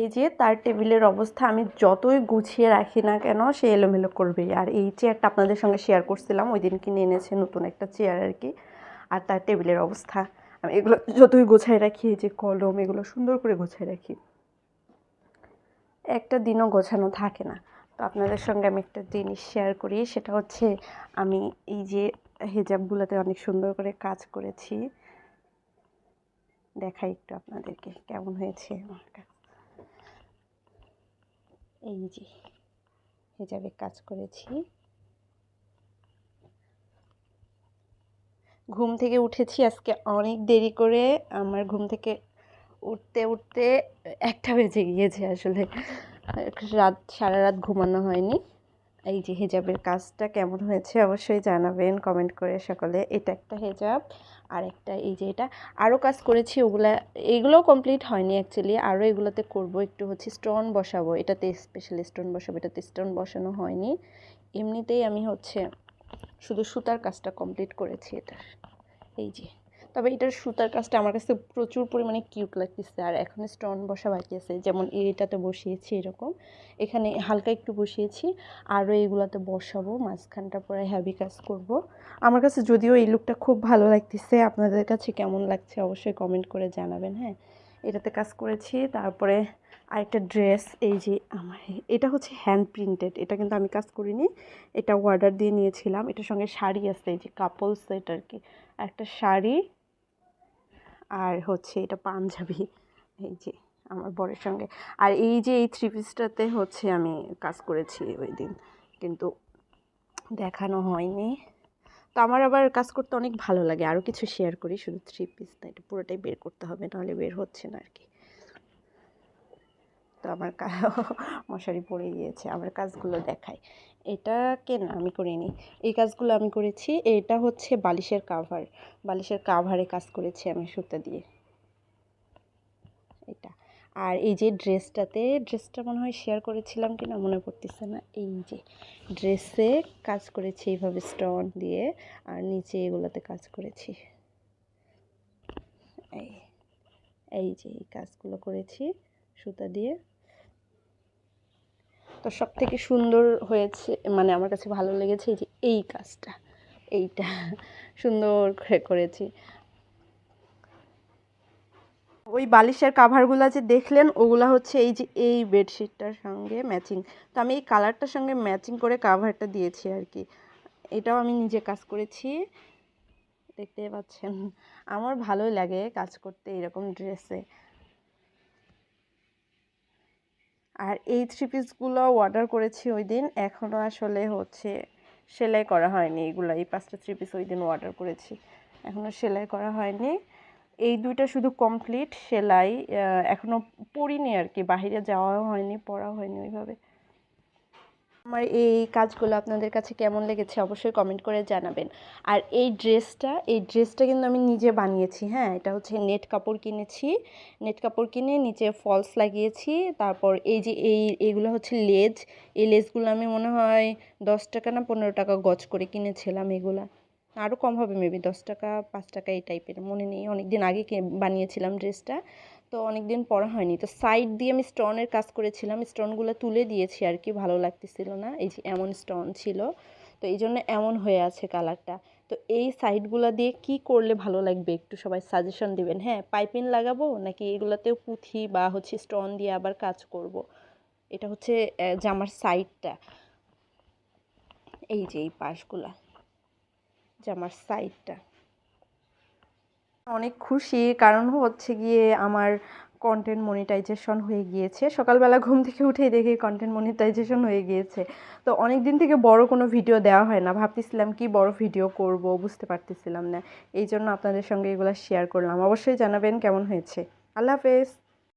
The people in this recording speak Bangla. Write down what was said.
এই যে তার টেবিলের অবস্থা আমি যতই গুছিয়ে রাখি না কেন, সে এলোমেলো করবেই আর এই চেয়ারটা আপনাদের সঙ্গে শেয়ার করছিলাম, ওই দিন কিনে এনেছে নতুন একটা চেয়ার আর কি। আর তার টেবিলের অবস্থা, আমি এগুলো যতই গোছায় রাখি, এই যে কলম, এগুলো সুন্দর করে গোছায় রাখি। একটা দিনও গোছানো থাকে না। তো আপনাদের সঙ্গে আমি একটা জিনিস শেয়ার করি, সেটা হচ্ছে আমি এই যে হেজাবগুলোতে অনেক সুন্দর করে কাজ করেছি। দেখাই একটু আপনাদেরকে, কেমন হয়েছে আমার কাছে। এই যে হিসাবে কাজ করেছি। ঘুম থেকে উঠেছি আজকে অনেক দেরি করে। আমার ঘুম থেকে উঠতে উঠতে একটা বেজে গিয়েছে আসলে। রাত, সারা রাত ঘুমানো হয়নি। এই যে হেজাবের কাজটা কেমন হয়েছে অবশ্যই জানাবেন কমেন্ট করে সকলে। এটা একটা হেজাব, আর একটা এই যে এটা। আরও কাজ করেছি, ওগুলা এইগুলোও কমপ্লিট হয়নি অ্যাকচুয়ালি আরও এগুলোতে করব, একটু হচ্ছে স্টোন বসাবো। এটাতে স্পেশালি স্টোন বসাবো, এটাতে স্টোন বসানো হয়নি। এমনিতেই আমি হচ্ছে শুধু সুতার কাজটা কমপ্লিট করেছি এটা। এই যে। তবে এটার সুতার কাজটা আমার কাছে প্রচুর পরিমাণে কিউট লাগতেছে। আর এখন স্টোন বসা বাকি আছে, যেমন এটাতে বসিয়েছি এরকম। এখানে হালকা একটু বসিয়েছি, আরও এগুলাতে বসাবো, মাঝখানটা পরে হ্যাভি কাজ করব। আমার কাছে যদিও এই লুকটা খুব ভালো লাগতেছে, আপনাদের কাছে কেমন লাগছে অবশ্যই কমেন্ট করে জানাবেন হ্যাঁ? এটাতে কাজ করেছি, তারপরে আরেকটা ড্রেস এই যে আমার, এটা হচ্ছে হ্যান্ড প্রিন্টেড এটা কিন্তু আমি কাজ করিনি, এটা অর্ডার দিয়ে নিয়েছিলাম। এটার সঙ্গে শাড়ি আছে, এই যে কাপল সেট আর কি। একটা শাড়ি আর হচ্ছে এটা পাঞ্জাবি। এই যে আমার বরের সঙ্গে। আর এই যে এই থ্রি পিসটাতে হচ্ছে আমি কাজ করেছি ওই দিন। কিন্তু দেখানো হয়নি। তো আমার আবার কাজ করতে অনেক ভালো লাগে। আরও কিছু শেয়ার করি। শুধু থ্রি পিস না, এটা পুরোটাই বের করতে হবে, নাহলে বের হচ্ছে না আর কি। তো আমার মশারি পড়ে গিয়েছে, আমার কাজগুলো দেখাই। এটা কেন, আমি করিনি। এই কাজগুলো আমি করেছি, এটা হচ্ছে বালিশের কাভার বালিশের কাভারে কাজ করেছি আমি সুতা দিয়ে। এটা। আর এই যে ড্রেসটাতে, ড্রেসটা মনে হয় শেয়ার করেছিলাম কি না মনে পড়তেছে না। এই যে ড্রেসে কাজ করেছি এইভাবে স্টোন দিয়ে, আর নিচে এগুলোতে কাজ করেছি। এই এই যে এই কাজগুলো করেছি সুতা দিয়ে। তো সব থেকে সুন্দর হয়েছে মানে আমার কাছে ভালো লেগেছে যে এই কাজটা, এইটা সুন্দর করে করেছি। ওই বালিশের কাভারগুলো যে দেখলেন, ওগুলা হচ্ছে এই যে এই বেডশিটটার সঙ্গে ম্যাচিং তো আমি এই কালারটার সঙ্গে ম্যাচিং করে কাভারটা দিয়েছি আর কি। এটাও আমি নিজে কাজ করেছি। দেখতে পাচ্ছেন, আমার ভালোই লাগে কাজ করতে এরকম ড্রেসে আর এই থ্রি পিসগুলো অর্ডার করেছি ওই দিন এখনও আসলে হচ্ছে সেলাই করা হয়নি। এগুলো, এই পাঁচটা থ্রি পিস ওই দিন অর্ডার করেছি। এখনও সেলাই করা হয়নি। এই দুইটা শুধু কমপ্লিট সেলাই এখনও পড়িনি আর কি বাহিরে যাওয়াও হয়নি, পড়াও হয়নি ওইভাবে। আমার এই কাজগুলো আপনাদের কাছে কেমন লেগেছে অবশ্যই কমেন্ট করে জানাবেন। আর এই ড্রেসটা এই ড্রেসটা কিন্তু আমি নিজে বানিয়েছি হ্যাঁ? এটা হচ্ছে নেট কাপড় কিনেছি। নেট কাপড় কিনে নিচে ফলস লাগিয়েছি, তারপর এই যে এই এইগুলো হচ্ছে লেজ। এই লেজগুলো আমি মনে হয় দশ টাকা না পনেরো টাকা গজ করে কিনেছিলাম এগুলা। আরও কম হবে মেবি দশ টাকা, পাঁচ টাকা এই টাইপের মনে নেই। অনেক দিন আগে বানিয়েছিলাম ড্রেসটা। তো অনেক দিন পরা হয়নি। তো সাইড দিয়ে আমি স্টোনের কাজ করেছিলাম। স্টোনগুলো তুলে দিয়েছি আর কি, ভালো লাগতেছিল না। এই যে এমন স্টোন ছিল। তো এই জন্য এমন হয়ে আছে কালারটা তো এই সাইডগুলো দিয়ে কি করলে ভালো লাগবে? একটু সবাই সাজেশন দিবেন। হ্যাঁ পাইপিং লাগাবো নাকি এগুলোতেও পুঁথি বা হচ্ছে স্টোন দিয়ে আবার কাজ করব। এটা হচ্ছে জামার সাইডটা এই যে এই পাশগুলা, জামার সাইডটা অনেক খুশি। কারণ হচ্ছে গিয়ে আমার কন্টেন্ট মনিটাইজেশন হয়ে গিয়েছে। সকালবেলা ঘুম থেকে উঠেই দেখি কন্টেন্ট মনিটাইজেশন হয়ে গিয়েছে। তো অনেক দিন থেকে বড় কোনো ভিডিও দেওয়া হয় না। ভাবতেছিলাম কি বড় ভিডিও করব, বুঝতে পারতেছিলাম না। এই জন্য আপনাদের সঙ্গে এগুলো শেয়ার করলাম। অবশ্যই জানাবেন কেমন হয়েছে। আল্লাহ হাফেজ।